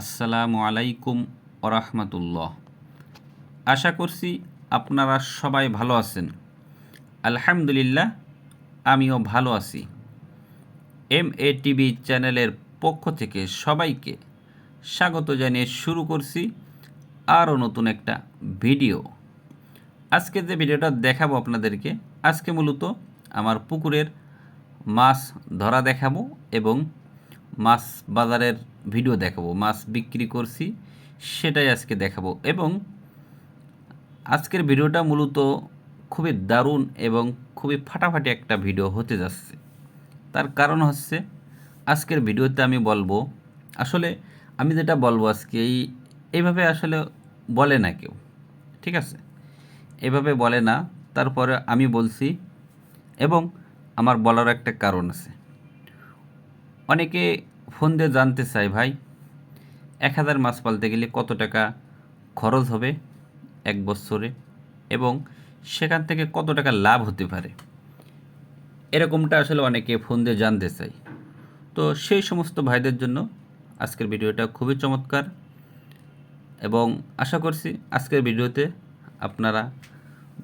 আসসালামু আলাইকুম ওরহমতুল্লাহ আশা করছি আপনারা সবাই ভালো আছেন। আলহামদুলিল্লাহ, আমিও ভালো আছি। এম এ টিভি চ্যানেলের পক্ষ থেকে সবাইকে স্বাগত জানিয়ে শুরু করছি আরও নতুন একটা ভিডিও। আজকে যে ভিডিওটা দেখাবো আপনাদেরকে, আজকে মূলত আমার পুকুরের মাছ ধরা দেখাবো এবং মাছ বাজারের ভিডিও দেখাবো, মাছ বিক্রি করছি, সেটাই আজকে দেখাবো। এবং আজকের ভিডিওটা মূলত খুবই দারুণ এবং খুবই ফাটাফাটি একটা ভিডিও হতে যাচ্ছে। তার কারণ হচ্ছে, আজকের ভিডিওতে আমি বলব, আসলে আমি যেটা বলব আজকে, এই, এইভাবে আসলে বলে না কেউ, ঠিক আছে? এভাবে বলে না, তারপরে আমি বলছি, এবং আমার বলার একটা কারণ আছে। অনেকে ফোন দিয়ে জানতে চায় ভাই, এক হাজার মাছ পালতে গেলে কত টাকা খরচ হবে এক বছরে? এবং সেখান থেকে কত টাকা লাভ হতে পারে? এরকমটা আসলে অনেকে ফোন দিয়ে জানতে চায়। তো সেই সমস্ত ভাইদের জন্য আজকের ভিডিওটা খুবই চমৎকার। এবং আশা করছি আজকের ভিডিওতে আপনারা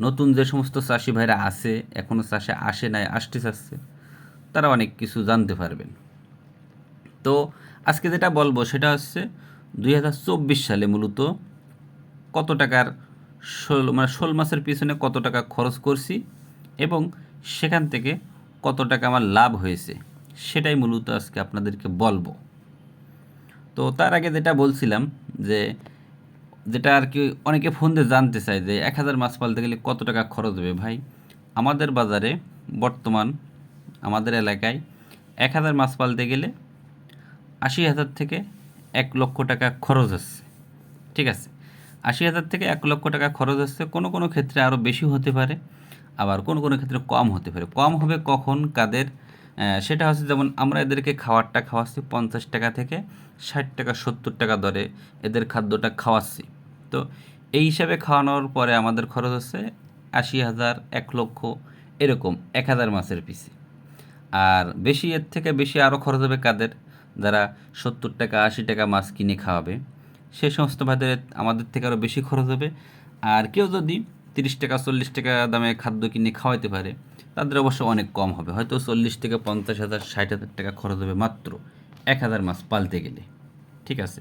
নতুন যে সমস্ত চাষি ভাইরা আছে এখনও চাষে আসে নাই, আসতে চাচ্ছে, তারা অনেক কিছু জানতে পারবেন। তো আজকে যেটা বলব সেটা হচ্ছে দুই হাজার চব্বিশ সালে মূলত কত টাকার শোল মানে শোল মাছের পিছনে কত টাকা খরচ করছি এবং সেখান থেকে কত টাকা আমার লাভ হয়েছে, সেটাই মূলত আজকে আপনাদেরকে বলব। তো তার আগে যেটা বলছিলাম যে, যেটা আর কি অনেকে ফোন দিয়ে জানতে চায় যে, এক হাজার মাছ পালতে গেলে কত টাকা খরচ হবে? ভাই, আমাদের বাজারে বর্তমান আমাদের এলাকায় এক হাজার মাছ পালতে গেলে আশি হাজার থেকে এক লক্ষ টাকা খরচ হচ্ছে ঠিক আছে? আশি হাজার থেকে এক লক্ষ টাকা খরচ হচ্ছে কোনো কোনো ক্ষেত্রে আরও বেশি হতে পারে, আবার কোনো কোনো ক্ষেত্রে কম হতে পারে। কম হবে কখন? কাদের? সেটা হচ্ছে যেমন আমরা এদেরকে খাবারটা খাওয়াচ্ছি পঞ্চাশ টাকা থেকে ষাট টাকা, সত্তর টাকা দরে এদের খাদ্যটা খাওয়াচ্ছি। তো এই হিসাবে খাওয়ানোর পরে আমাদের খরচ হচ্ছে আশি হাজার, এক লক্ষ, এরকম এক হাজার মাছের পিসি। আর বেশি এর থেকে বেশি আরও খরচ হবে কাদের? যারা সত্তর টাকা, আশি টাকা মাছ কিনে খাওয়াবে, সে সমস্ত ভাইদের আমাদের থেকে আরও বেশি খরচ হবে। আর কেউ যদি তিরিশ টাকা, চল্লিশ টাকা দামে খাদ্য কিনে খাওয়াইতে পারে, তাদের অবশ্য অনেক কম হবে। হয়তো চল্লিশ থেকে পঞ্চাশ হাজার, ষাট হাজার টাকা খরচ হবে মাত্র এক হাজার মাছ পালতে গেলে। ঠিক আছে?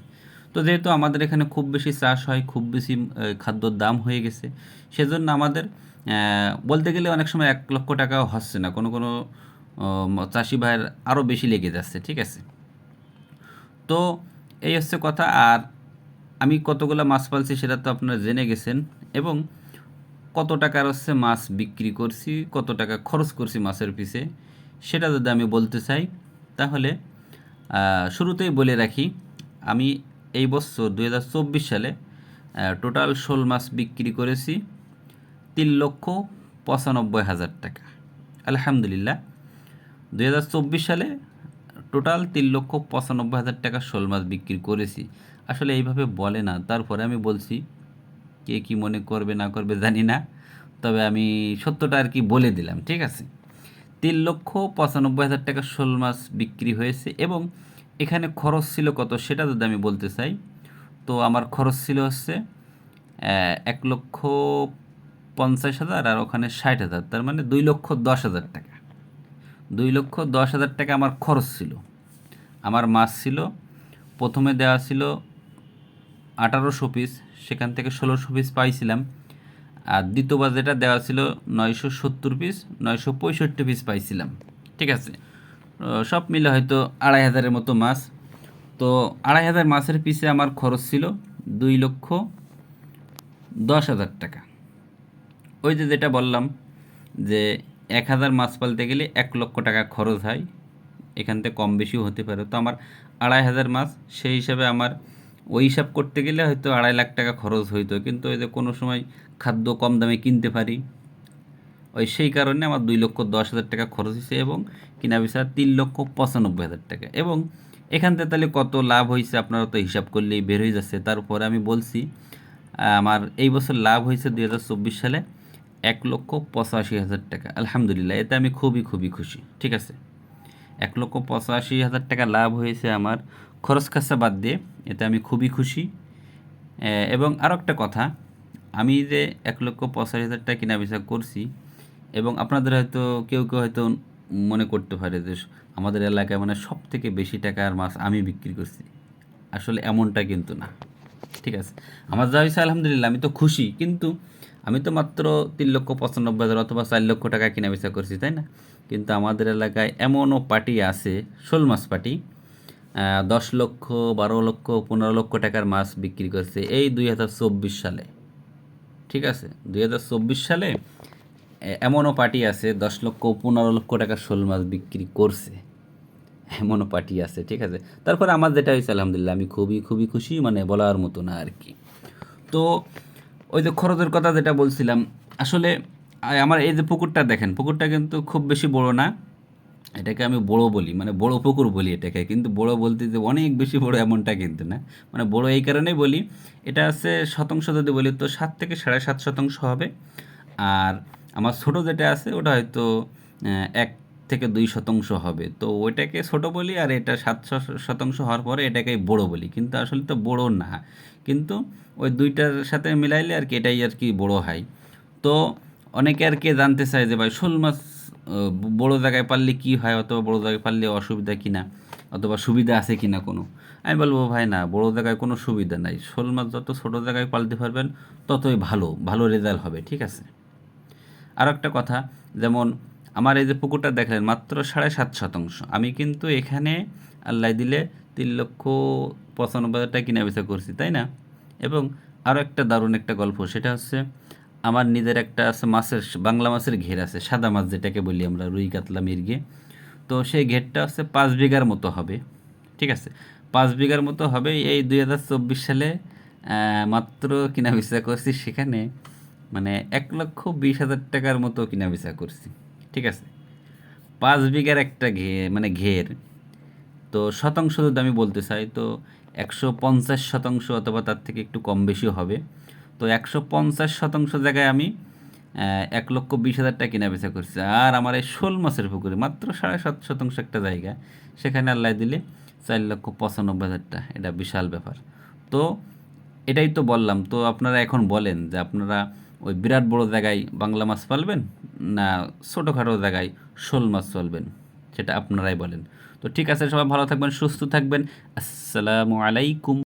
তো যেহেতু আমাদের এখানে খুব বেশি চাষ হয়, খুব বেশি খাদ্যর দাম হয়ে গেছে, সেজন্য আমাদের বলতে গেলে অনেক সময় এক লক্ষ টাকাও হচ্ছে না। কোনো কোনো চাষি ভাইয়ের আরও বেশি লেগে যাচ্ছে। ঠিক আছে? তো এই হচ্ছে কথা। আর আমি কতগুলো মাছ পালছি সেটা তো আপনারা জেনে গেছেন। এবং কত টাকার হচ্ছে মাছ বিক্রি করছি, কত টাকা খরচ করছি মাছের পিছে, সেটা যদি আমি বলতে চাই, তাহলে শুরুতেই বলে রাখি, আমি এই বছর দু হাজার চব্বিশ সালে টোটাল শোল মাছ বিক্রি করেছি তিন লক্ষ পঁচানব্বই হাজার টাকা। আলহামদুলিল্লাহ দু হাজার চব্বিশ সালে টোটাল তিন লক্ষ পঁচানব্বই হাজার টাকা শোল মাছ বিক্রি করেছি। আসলে এইভাবে বলে না, তারপরে আমি বলছি, কে কি মনে করবে না করবে জানি না, তবে আমি সত্যটা আর কি বলে দিলাম, ঠিক আছে? তিন লক্ষ পঁচানব্বই হাজার টাকা শোল মাছ বিক্রি হয়েছে এবং এখানে খরচ ছিল কত সেটা যদি আমি বলতে চাই, তো আমার খরচ ছিল হচ্ছে এক লক্ষ পঞ্চাশ হাজার আর ওখানে ষাট হাজার, তার মানে দুই লক্ষ দশ হাজার টাকা। দুই লক্ষ দশ হাজার টাকা আমার খরচ ছিল। আমার মাছ ছিল, প্রথমে দেওয়া ছিল আঠারোশো পিস সেখান থেকে ষোলোশো পিস পাইছিলাম। আর দ্বিতীয়বার যেটা দেওয়া ছিল নয়শো সত্তর পিস নয়শো পঁয়ষট্টি পিস পাইছিলাম। ঠিক আছে? সব মিলে হয়তো আড়াই হাজারের মতো মাছ। তো আড়াই হাজার মাছের পিসে আমার খরচ ছিল দুই লক্ষ দশ হাজার টাকা। ওই যে যেটা বললাম যে এক হাজার মাছ পালতে গেলে এক লক্ষ টাকা খরচ হয়। এখান থেকে কম বেশিও হতে পারে। তো আমার আড়াই হাজার মাছ, সেই হিসাবে আমার ওই হিসাব করতে গেলে হয়তো আড়াই লাখ টাকা খরচ হইতো। কিন্তু ওই যে কোনো সময় খাদ্য কম দামে কিনতে পারি, ওই সেই কারণে আমার দুই লক্ষ দশ হাজার টাকা খরচ হয়েছে এবং কিনা বেচা তিন লক্ষ পঁচানব্বই হাজার টাকা। এবং এখান থেকে তাহলে কত লাভ হয়েছে আপনারা তো হিসাব করলেই বের হয়ে যাচ্ছে। তারপরে আমি বলছি আমার এই বছর লাভ হয়েছে দুই হাজার চব্বিশ সালে এক লক্ষ পঁচাশি হাজার টাকা। আলহামদুলিল্লাহ, এতে আমি খুবই খুবই খুশি। ঠিক আছে? এক লক্ষ পঁচাশি হাজার টাকা লাভ হয়েছে আমার খরচ খাসা বাদ দিয়ে, এতে আমি খুবই খুশি। এবং আরও একটা কথা, আমি যে এক লক্ষ পঁচাশি হাজার টাকা কিনা বেচা করছি, এবং আপনাদের হয়তো, কেউ কেউ হয়তো মনে করতে পারে যে, আমাদের এলাকায় মানে সব থেকে বেশি টাকার মাছ আমি বিক্রি করছি। আসলে এমনটা কিন্তু না। ঠিক আছে? আমার যা হয়েছে, আলহামদুলিল্লাহ, আমি তো খুশি, কিন্তু আমি তো মাত্র তিন লক্ষ পঁচানব্বই হাজার অথবা চার লক্ষ টাকা কিনা বেচা করছি, তাই না? কিন্তু আমাদের এলাকায় এমনও পার্টি আছে, শোল মাছ পার্টি দশ লক্ষ, বারো লক্ষ, পনেরো লক্ষ টাকার মাছ বিক্রি করছে এই দুই হাজার চব্বিশ সালে। ঠিক আছে? দুই হাজার চব্বিশ সালে এমনও পার্টি আছে, দশ লক্ষ, পনেরো লক্ষ টাকার শোল মাছ বিক্রি করছে। এমনও পার্টি আছে, ঠিক আছে? তারপরে আমার যেটা হয়েছে, আলহামদুলিল্লাহ, আমি খুবই খুবই খুশি মানে বলার মতো না আর কি। তো ওই যে খরচের কথা যেটা বলছিলাম, আসলে আমার এই যে পুকুরটা দেখেন, পুকুরটা কিন্তু খুব বেশি বড় না। এটাকে আমি বড় বলি মানে বড় পুকুর বলি এটাকে, কিন্তু বড় বলতে যে অনেক বেশি বড় এমনটা কিন্তু না। মানে বড় এই কারণেই বলি, এটা আছে শতাংশ যদি বলি তো সাত থেকে সাড়ে সাত শতাংশ হবে। আর আমার ছোট যেটা আছে, ওটা হয়তো এক থেকে দুই শতাংশ হবে। তো ওইটাকে ছোট বলি আর এটা সাত শতাংশ হওয়ার পরে এটাকে বড় বলি, কিন্তু আসলে তো বড় না। কিন্তু ওই দুইটার সাথে মিলাইলে আর কি এটাই আর কি বড় হয় তো অনেকে আর কি জানতে চায় যে ভাই, শোল মাছ বড় জায়গায় পারলে কি হয় অথবা বড় জায়গায় পারলে অসুবিধা কি না অথবা সুবিধা আছে কি না কোনো? আমি বলব, ভাই, না, বড় জায়গায় কোনো সুবিধা নাই। শোল মাছ যত ছোটো জায়গায় পালতে পারবেন, ততই ভালো ভালো রেজাল্ট হবে, ঠিক আছে? আর একটা কথা, যেমন আমার এই যে পুকুরটা দেখলেন, মাত্র সাড়ে সাত শতাংশ। আমি কিন্তু এখানে আল্লাহ দিলে তিন লক্ষ পঁচানব্বই হাজার টাকা কিনা বেচা করছি, তাই না? এবং আরও একটা দারুণ একটা গল্প, সেটা হচ্ছে আমার নিজের একটা আছে মাছের, বাংলা মাছের ঘের আছে, সাদা মাছ যেটাকে বলি আমরা, রুই কাতলা মির্গে। তো সেই ঘেরটা হচ্ছে পাঁচ বিঘার মতো হবে, ঠিক আছে? পাঁচ বিঘার মতো হবে, এই দুই হাজার চব্বিশ সালে মাত্র কিনা বেচা করছি সেখানে মানে এক লক্ষ বিশ হাজার টাকার মতো কিনা বেচা করছি, ঠিক আছে? পাঁচ বিঘার একটা ঘে মানে ঘের। তো শতাংশ যদি আমি বলতে চাই, তো একশো পঞ্চাশ শতাংশ অথবা তার থেকে একটু কম বেশি হবে। তো একশো পঞ্চাশ শতাংশ জায়গায় আমি এক লক্ষ বিশ হাজার টাকা কিনা বেচা করছি। আর আমার এই শোল মাছের পুকুরে মাত্র সাড়ে সাত শতাংশ একটা জায়গা, সেখানে আল্লাহ দিলে চার লক্ষ পঁচানব্বই হাজার টাকা। এটা বিশাল ব্যাপার। তো এটাই তো বললাম। তো আপনারা এখন বলেন যে আপনারা ওই বিরাট বড় জায়গায় বাংলা মাছ পালবেন না ছোটোখাটো জায়গায় শোল মাছ চলবেন সেটা আপনারাই বলেন। তো ঠিক আছে সবাই ভালো থাকবেন সুস্থ থাকবেন। আসসালামু আলাইকুম।